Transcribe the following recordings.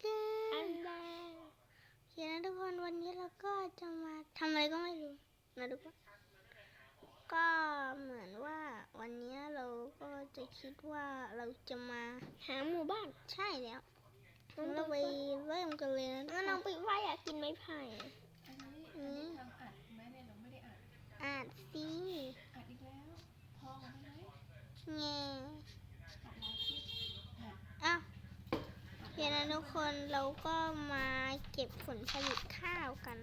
เกินอันดาโอเคนะทุกคนวันนี้เราก็จะมาทำอะไรก็ไม่รู้นะทุกคนก็เหมือนว่าวันนี้เราก็จะคิดว่าเราจะมาหาหมู่บ้านใช่แล้วงั้นเราไปเริ่มกันเลยนะทุกงั้นคเรานไปว่าอยากกินไม้ไผ่อะอันนี้อันนี้ทำอัดไหมเนี่ยเราไม่ได้อัดอ่านสิอัดอีกแล้วพอกันไหมแง่ อัดหลายคลิปอัด อ้าวโอเคนะทุกคนเราก็มาเก็บผลผลิตข้าวกัน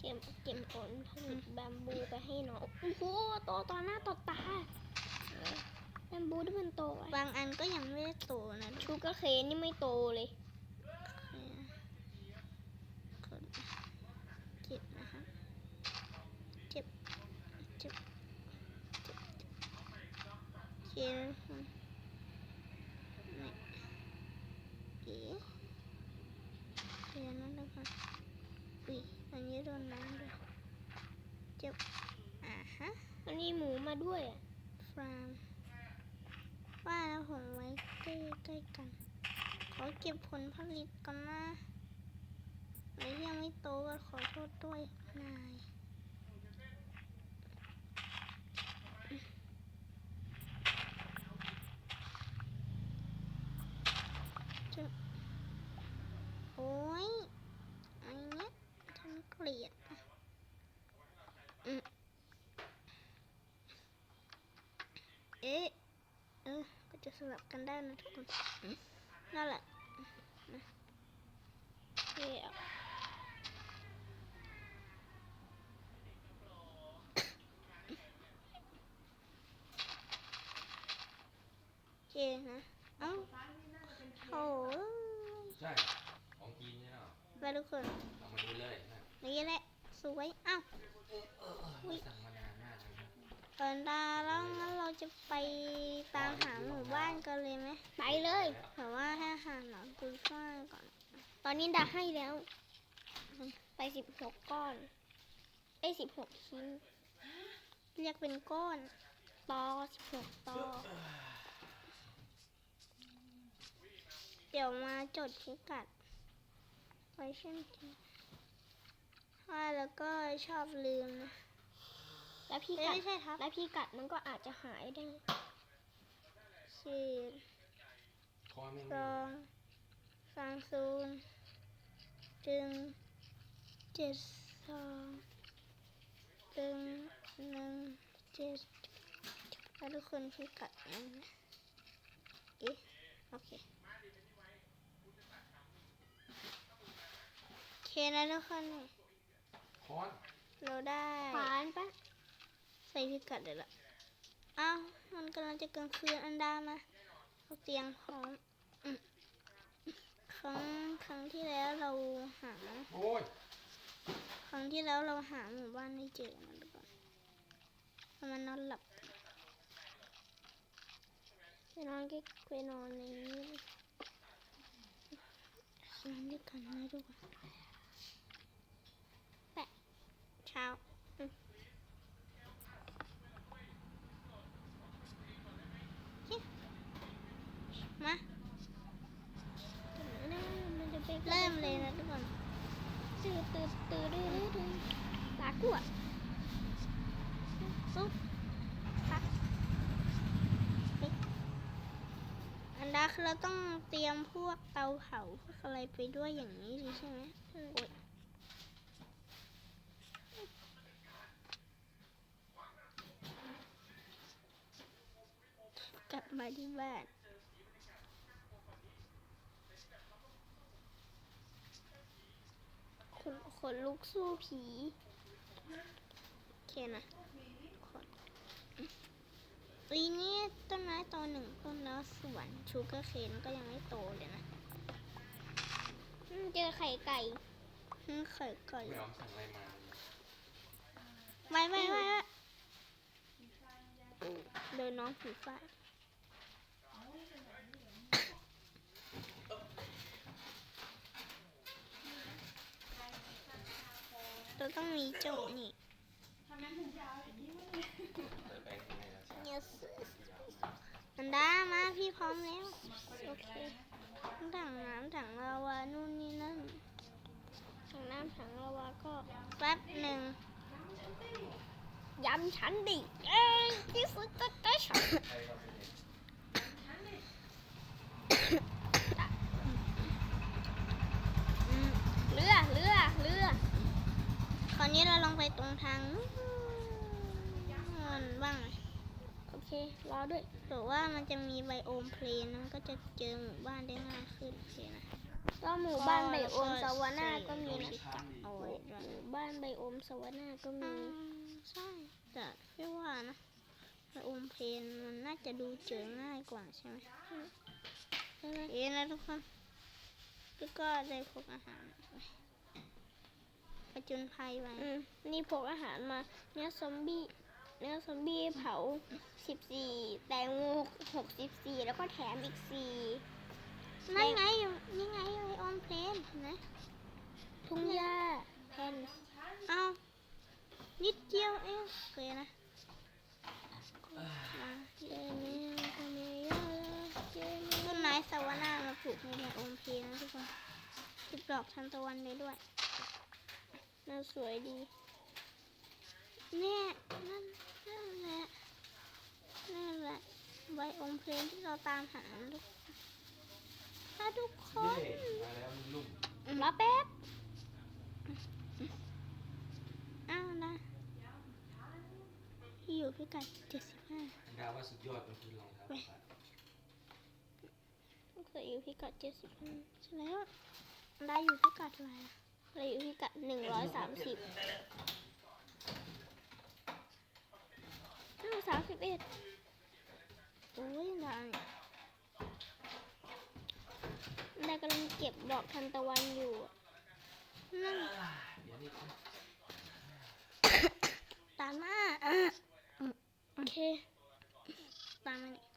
เก็บเก็บผลผลิตแบมบูไปให้น้องโอ้โหโตต่อหน้าต่อตาแบมบูที่มันโตอะบางอันก็ยังไม่ได้โตนะทุกชูกระเคนนี่ไม่โตเลย คนเจ็บนะคะเจ็บเจ็บเจ็บโอเคนะคะนี่เอ๋เดี๋ยวนั้นแล้วกันอุ้ยอันนี้โดนน้ำด้วยเจ็บอ่าฮะ มันมีหมูมาด้วยอะ ฟรามว่าแล้วผมไว้ใกล้ๆกัน ขอเก็บผลผลิตก่อนนะไหนยังไม่โตก็ขอโทษด้วยนายจะโอ้ยอันเนี้ยฉันเกลียดอะอืมเอ๊ะ เออ ก็จะสลับกันได้นะทุกคน นั่นแหละ เที่ยว โอเคนะ เอ้าโอ้ย ใช่ ของจีนใช่ไหม ไป ทุกคนเอามาดูเลยนะนี่แหละสวยเอ้าอุ๊ยสั่งมานานมากแล้วนะเปิดตาแล้วงั้นเราจะไปตามหาหมู่บ้านกันเลยไหมไปเลยแต่ว่าให้หาหนอนกุยฟ้างก่อน ตอนนี้ดาให้แล้ว ไปสิบหกก้อนไอ้สิบหกชิ้น เรียกเป็นก้อนตอสิบหกตอ เดี๋ยวมาจดพิกัด ไว้เช่นกันว่าแล้วก็ชอบลืมนะ แล้วพี่เอ้ยกัด ไม่ใช่ครับ แล้วพี่กัดมันก็อาจจะหายได้สิบคอไม่สมีองสามศูนย์จึงเจ็ดสองจึงหนึ่งเจ็ดแล้วทุกคนพิกัดนั้นนะเอ๊ะโอเค โอเคนะทุกคนคอนเราได้ผ่านปะใส่พิกัดเดี๋ยวละอ้าวมันกำลังจะกลางคืนอันดามาเอาเตียงพร้อมอืมครั้งครั้งที่แล้วเราหาโอ้ยครั้งที่แล้วเราหาหมู่บ้านไม่เจอนะทุกคนเพราะมันนอนหลับไปนอนก็ไปนอนในนี้นอนด้วยกันนะทุกคนแปะ เช้าอืมาเริ่มเลยนะทุกคนตื่นตื่นตื่นตื่นตื่นลากัวปุ๊บปั๊กอันดาคือเราต้องเตรียมพวกเตาเผาพวกอะไรไปด้วยอย่างนี้ใช่ไหมโอ๊ยกลับ มาที่บ้านขนขนลุกสู้ผีโอเคนะคนปีนี้ต้นไม้โตหนึ่งต้นแล้วส่วนชูเกอร์เคนก็ยังไม่โตเลยนะอืมเจอไข่ไก่เพิ่งเคยก่อนไม่ยอมสั่งอะไรมาไว้ไว้ไว้ไว้เดินน้องผีฟ้า เราต้องมีโจนี่เปิดแบงค์ยังไงล่ yes อันดามาพี่พร้อมแล้ว โอเคถังน้ำถังลาวานู่นนี่นั่นถังน้ำถังลาวาก็แป๊บหนึ่งย้ำฉันดิเอ้ยที่สุดจะได้ฉัน ใครก็เป็นเด็ก อืม เรือเรือเรือ คราวนี้เราลง ไปตรงทางนู้นบ้างไหมโอเค รอด้วยหรือว่ามันจะมีไบโอมเพลนมันก็จะเจอหมู่บ้านได้ง่ายขึ้นโอเคนะก็หมู่บ้านไบโอมสวาน่าก็มีนะเอาไว้ด้วยหมู่บ้านไบโอมสวาน่าก็อืมีมใช่แต่พี่ว่านะไบโอมเพลนมันน่าจะดูเจอง่ายกว่าใช่ไหมใช่ไหมเอ๊ะนะทุกคนแล้วก็ได้พกอาหารผ จญภัยไปอืมนี่พกอาหารมา เนื้อซอมบี้ เนื้อซอมบี้เผาสิบสี่แตงโมหกสิบสี่แล้วก็แถมอีกสี่นั่นไงอยู่นี่ไงไบโอมเพลนเห็นไหมทุ่งหญ้าแผ่นเอานิดเดียวเองโอเคนะมาเจเนลคาเมยาเจเนต้นไม้สวานามาปลูกในไบโอมเพลนนะทุกคนติดดอกทานตะวันเลยด้วย น่าสวยดี เนี่ยนั่นนั่นแหละนั่นแหละไบโอมเพลนที่เราตามหาลูกถ้าทุกคนเย่มาแล้วลุ่มรอแป๊บอ้าวนะที่อยู่พิกัดเจ็ดสิบห้าดาวว่าสุดยอดมันคือรองเท้าผ้าเคยอยู่พิกัดเจ็ดสิบห้าใช่แล้วได้อยู่พิกัดอะไรอะ เราอยู่พิกัดหนึ่งร้อยสามสิบอ้าวสามสิบเอ็ดโอ้ยได้นายกำลังเก็บดอกทันตะวันอยู่อะนั่นเดี๋ยวนี้ตามมาอะโอเค ตามมานี่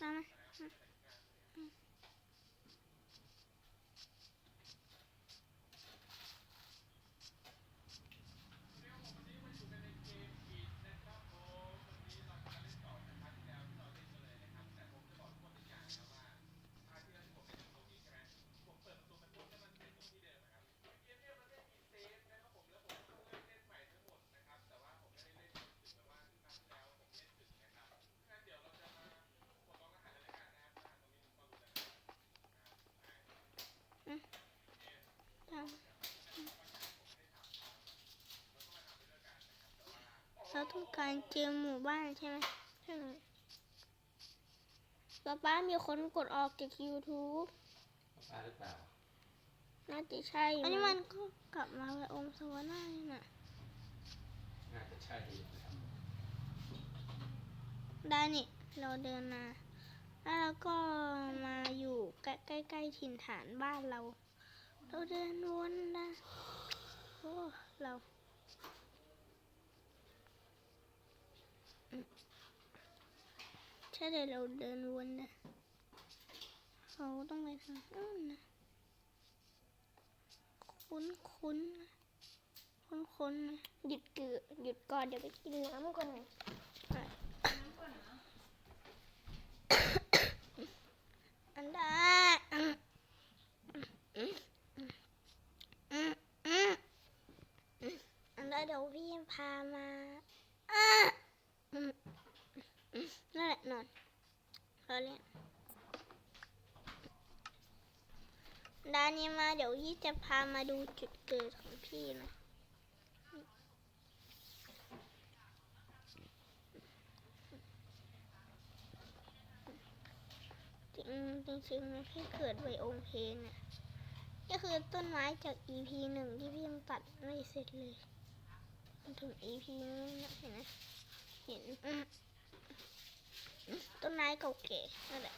ม เราต้องการเจอหมู่บ้านใช่ไหมใช่ป้าป้ามีคนกดออกจาก YouTube ป้าหรือเปล่าน่าจะใช่ อันนี้มั้มังนก็กลับมาไบโอมสวาน่านี่น่ะ น่าจะใช่นะครับได้นี่ เราเดินมา แล้วเราก็มาอยู่ใกล้ใกล้ๆถิ่นฐานบ้านเรา เราเดินวนนะโอ้เราอืม ใช่เลยเราเดินวนนะเราต้องไปทางนู้นนะคุ้นคุ้นๆนะคุ้นคุ้นๆนะหยุดเกือหยุดก่อนเดี๋ยวไปกินน้ำก่อนอันดาอืมอืมอืมอืมอืมอันดาเดี๋ยวพี่พามาอะอืมอืมนั่นแหละนอน เล่นดานี่มาเดี๋ยวพี่จะพามาดูจุดเกิดของพี่นะจริงจริงๆพี่เกิดไบโอมเพนน่ะก็คือต้นไม้จาก EP หนึ่งที่พี่ยังตัดไม่เสร็จเลยถึง EP นี้นะเห็นไหมเห็น มต้นไม้เก่าแก่นั่นแหละ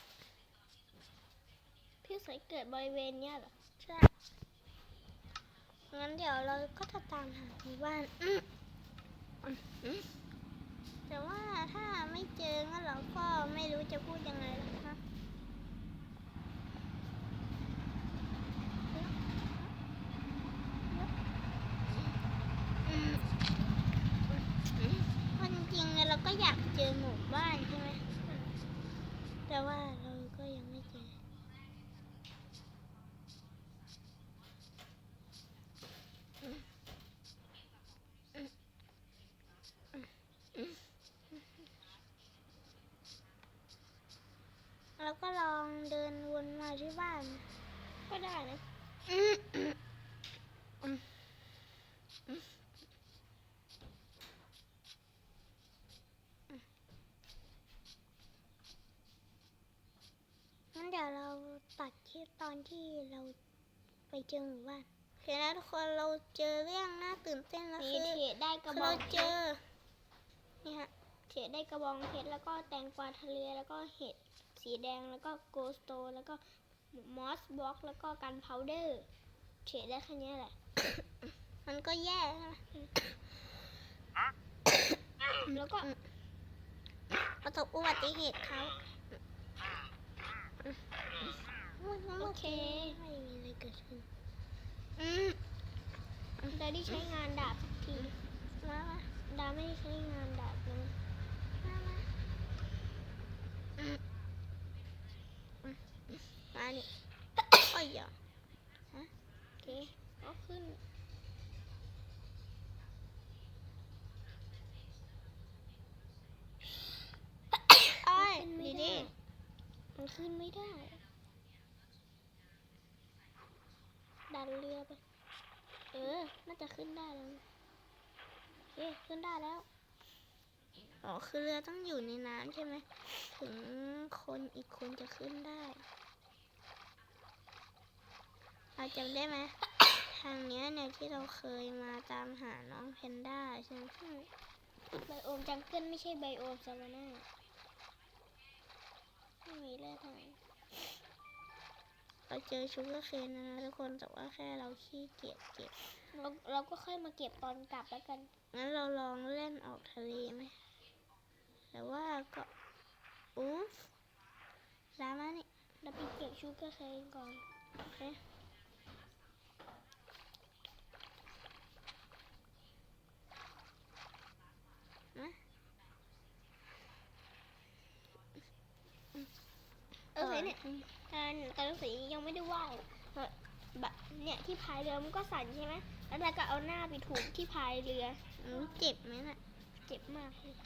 พี่สายเกิดบริเวณเนี้ยเหรอใช่งั้นเดี๋ยวเราก็จะตามหาที่บ้านอืมแต่ว่าถ้าไม่เจองั้นเราก็ไม่รู้จะพูดยังไงแล้วนะคะอืม อยากเจอหมู่บ้านใช่ไหมแต่ว่าเราก็ยังไม่เจอ แล้วก็ลองเดินวนมาที่บ้าน ก็ได้นะงั้นเดี๋ยวเราตัดคลิปตอนที่เราไปเจอหมู่บ้านโอเคนะทุกคนเราเจอเรื่องน่าตื่นเต้นแล้วมีคือเทรดได้กระคือบอเรางเจอ นี่ฮะ เทรดได้กระบองเพชรแล้วก็แตงกวาทะเลแล้วก็เห็ดสีแดงแล้วก็โกสโต แล้วก็ มอสบล็อกแล้วก็กันพาวเดอร์เทรดได้แค่เนี้ยแหละ มันก็แย่ใช่ไหมแล้วก็ประสบอุบัติเหตุเขาโอเค ไม่มีอะไรเกิดขึ้นอืมดาได้ใช้งานดาบสักทีมามาดาไม่ได้ใช้งานดาบเลย มามาอืมอืม มานี่โอ้ยอย่าโอเคก็ขึ้นโอ้ยขึ้นไม่ดีได้ดีมันขึ้นไม่ได้ ดันเรือไป เออ น่าจะขึ้นได้แล้วนะโอเคขึ้นได้แล้วอ๋อ คือเรือต้องอยู่ในน้ำใช่ไหม ถึงคนอีกคนจะขึ้นได้ เราจำได้ไหมทางเนี้ยเนี่ยที่เราเคยมาตามหาน้องแพนด้าใช่ไหมไบโอมจังเกิลไม่ใช่ไบโอมซาวาน่าไม่มีแร่ธาตุเราเจอชูเกอร์เคนนะทุกคนแต่ว่าแค่เราขี้เกียจเก็บเราเราก็ค่อยมาเก็บตอนกลับแล้วกัน งั้นเราลองเล่นออกทะเลไหมแต่ว่าก็อุ๊ฟร้ามานี่เราไปเก็บชูเกอร์เคนก่อน โอเคมา เออเนี่ยการตอนสียังไม่ได้ไหวเออแบบเนี่ยที่พายเรือมันก็สั่นใช่ไหมแล้วเราก็เอาหน้าไปถูกที่พายเรือรู้เจ็บไหมน่ะ เจ็บมากเลย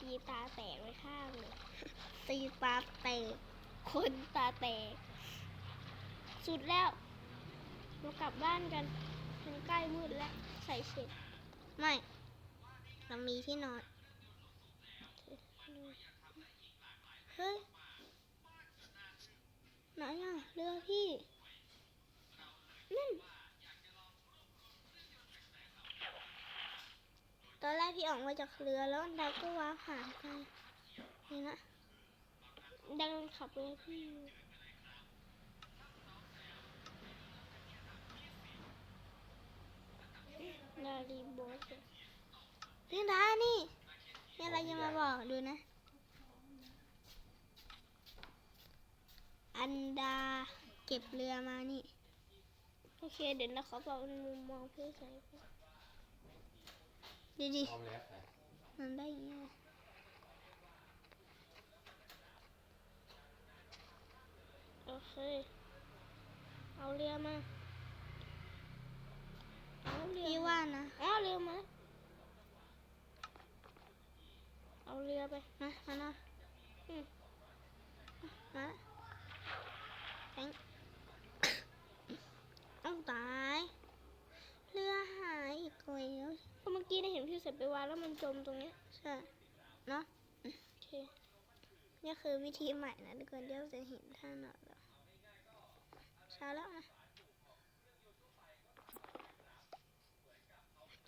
ตีตาแตกไปข้างเลยตีปาเตะคนตาแตก สุดแล้วเรากลับบ้านกันมันใกล้มืดแล้ว ใส่เสร็จไม่ เรามีที่นอน เฮ้ย ไหนอะเรือพี่นั่นตอนแรกพี่ออกมาจากเรือแล้วดาวก็ว้าร์ปหายไปนี่นะดังขับเรือพี่อยู่ารีโบสพี่ดานี่มีอะไรจะมาบอกดูนะ อันดาเก็บเรือมานี่ โอเค เดี๋ยวนะขอบอกมุมมองเพื่อใส่ดีดีพร้อมแล้วค่ะๆมันได้ยังไงโอเค เอาเรือมาเอาเรือพี่มาว่านะ เอาเรือมา เอาเรือไป มา มาหน่อยอืมมา แทงเอาตาย เรือหายอีกแล้วเพราะเมื่อกี้ได้เห็นพี่เสร็จไปวางแล้วมันจมตรงเนี้ยใช่เนาะโอเคนี่คือวิธีใหม่นะทุกคนเดี๋ยวจะเห็นท่าหนอดแล้วเช้าแล้วนะ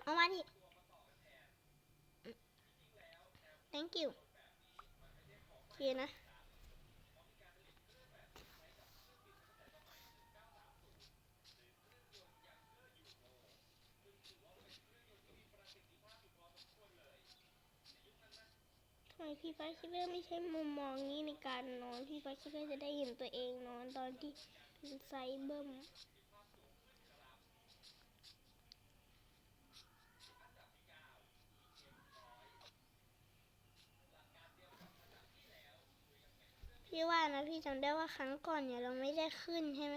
เอามาดิ thank you โอเคนะ่อยพี่ฟ้าคิดว่าไม่ใช่มุมมองนี้ในการนอน พี่ฟ้าคิดว่าจะได้เห็นตัวเองนอนตอนที่เป็นไซเบอร์มพี่ว่านะพี่จำได้ว่าครั้งก่อนเนี่ยเราไม่ได้ขึ้นใช่ไหม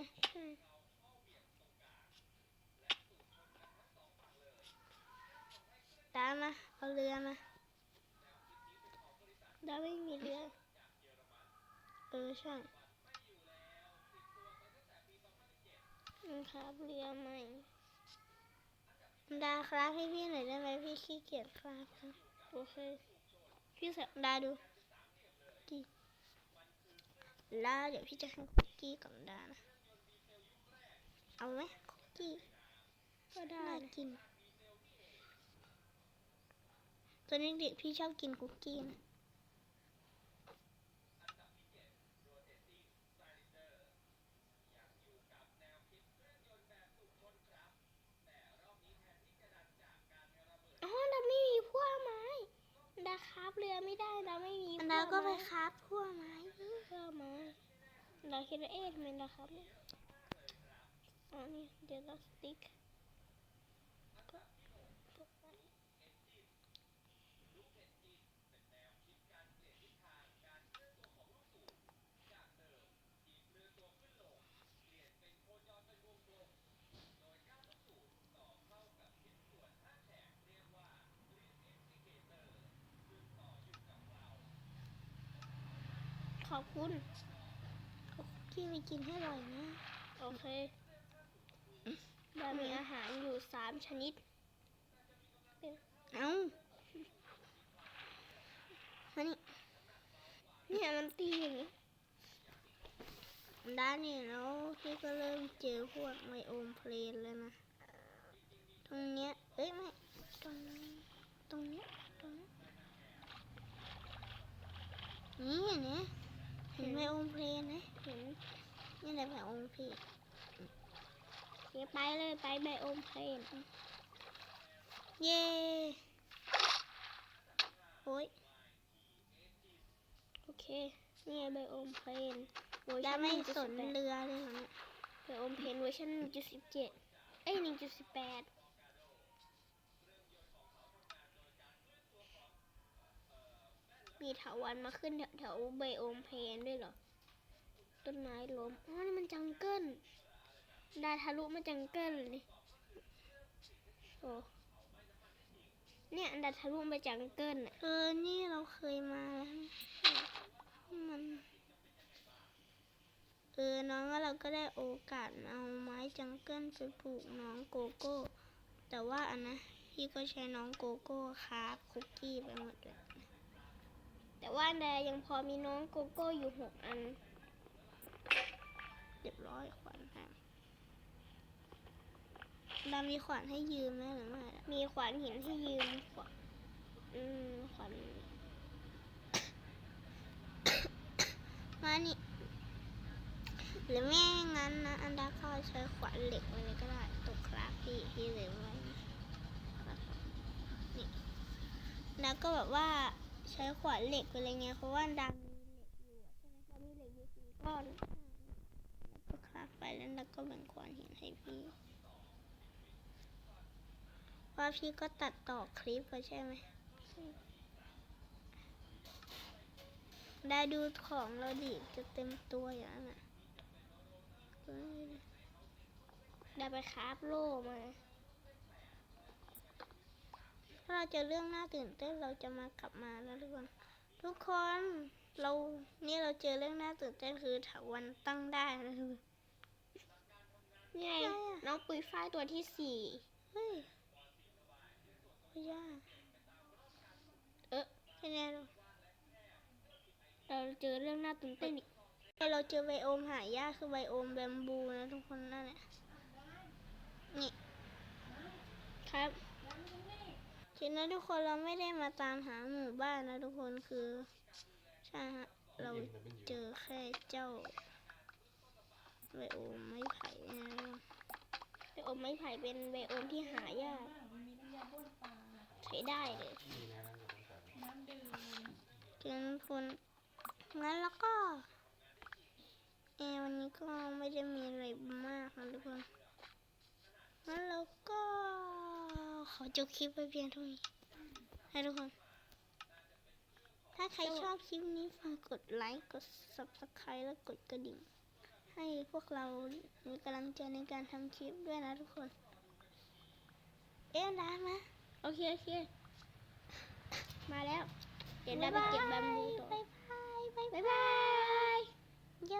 ตามมาเอาเรือมา ดาไม่มีเรือเออใช่นะครับเรือใหม่ดาครับให้พี่หน่อยได้ไหมพี่ขี้เกียจครับครับโอเคพี่สะดาดูกี้ดาเดี๋ยวพี่จะให้คุกกี้กับดานะ เอาไหมคุกกี้ก็ได้กินตอนเด็กๆพี่ชอบกินคุกกี้นะ อ๋อดาไม่มีพวกไม้ดาครับเรือไม่ได้ดาไม่มี อัน พว ดา ก็ไปคราฟทั่วไม้ดิพวไม้เราคิดว่าเอ๊ะทำไมเราครับเนี่ยอันนี้เดี๋ยวเราสติ๊ก ขอบคุณเอาคุกกี้ไปกินให้อร่อยนะ โอเคดามีอาหารอยู่สามชนิด เอาอันนี้เนี่ยมันตีอย่างนี้ด้านนี้แล้วพี่ก็เริ่มเจอพวกไมโอมเพลนแล้วนะ ตรงเนี้ย เอ้ยไม่ ตรงนี้ตรงเนี้ยตรงเนี้ยนี่เห็นไหมเห็นไมโอมเพลนไหมเห็นนี่แหละไมโอมเพลนเดี๋ยวไปเลยไปไบโอมเพลนเย้โอ้ยโอเคเนี่ยไบโอมเพลนเวอร์ดาชันไม่สน1.18เรือเลยเหรอเนี่ยไบโอมเพลนเวอร์ชัน1.17เอ้ย1.18 มีเถาวันมาขึ้นแถวแถวไบโอมเพนด้วยเหรอ ต้นไม้ล้มอ๋อนี่มันจังเกิลดาทะลุมาจังเกิลเลยโอ้เนี่ยดาทะลุมาจังเกิลน่ะเออ นี่เราเคยมาแล้วมัน เออ น้องว่าเราก็ได้โอกาสเอาไม้จังเกิลไปปลูกน้องโกโก้ แต่ว่าอันนะพี่ก็ใช้น้องโกโก้ครับคุกกี้ไปหมดเลย แต่ว่าแดยังพอมีน้องโกโก้อยู่หกอันเรียบร้อยขวัญค่ะดามีขวัญให้ยืมไหมหรือไม่มีขวานหินให้ยืมขวานอืมขวานมานี่หรือไม่งั้นนะ อันดาก็ใช้ขวานเหล็กไว้เลยก็ได้ตกคราฟพี่พี่เหลือไว้นะครับนี่แล้วก็แบบว่า ใช้ขวานเหล็กอะไปเลยไงเพราะว่าดามีเหล็กอยู่ใช่ไหมคะมีเหล็กอยู่สี่ก้อนแล้วก็คราฟไปแล้วแล้วก็แบ่งขวานหินให้พี่ว่าพี่ก็ตัดต่อคลิปไปใช่ไหมได้ดูของเราดิจะเต็มตัวอย่างนั้นอะเฮ้ไปคราฟโล่มา ถ้าเราเจอเรื่องน่าตื่นเต้นเราจะมากลับมาแล้วทุกคนทุกคนเรานี่เราเจอเรื่องน่าตื่นเต้นคือถาวันตั้งได้นะทุกคนนี่ไงอะไรอะน้องปุยฝ้ายตัวที่สี่เฮ้ยโอ้ยยากเอ๊ะแค่นี้เราเราเจอเรื่องน่าตื่นเต้นอีกเราเจอไบโอมหายากคือไบโอมแบมบูนะทุกคนนั่นแหละนี่ครับ ทีนี้ทุกคนเราไม่ได้มาตามหาหมู่บ้านนะทุกคนคือใช่ฮะเราเจอแค่เจ้าไบโอมไม้ไผ่นะไบโอมไม้ไผ่เป็นไบโอมที่หายากใช้ได้เลยมีนะนั่นอยู่ตรงกลางน้ำดื่มเจอทุกคนงั้นแล้วก็เอวันนี้ก็ไม่ได้มีอะไรมากนะทุกคนงั้นเราก็ ขอจบคลิปไปเพียงเท่านี้ให้ทุกคน ถ้าใครชอบคลิปนี้ฝากกดไลค์ กด subscribe แล้วกดกระดิ่ง ให้พวกเรามีกำลังใจในการทำคลิปด้วยนะทุกคน เอ๊ะดามาโอเค โอเค มาแล้ว เดี๋ยวได้ไปเก็บแบมบูต่อบ๊ายบาย บ๊ายบ๊ายบายบายโย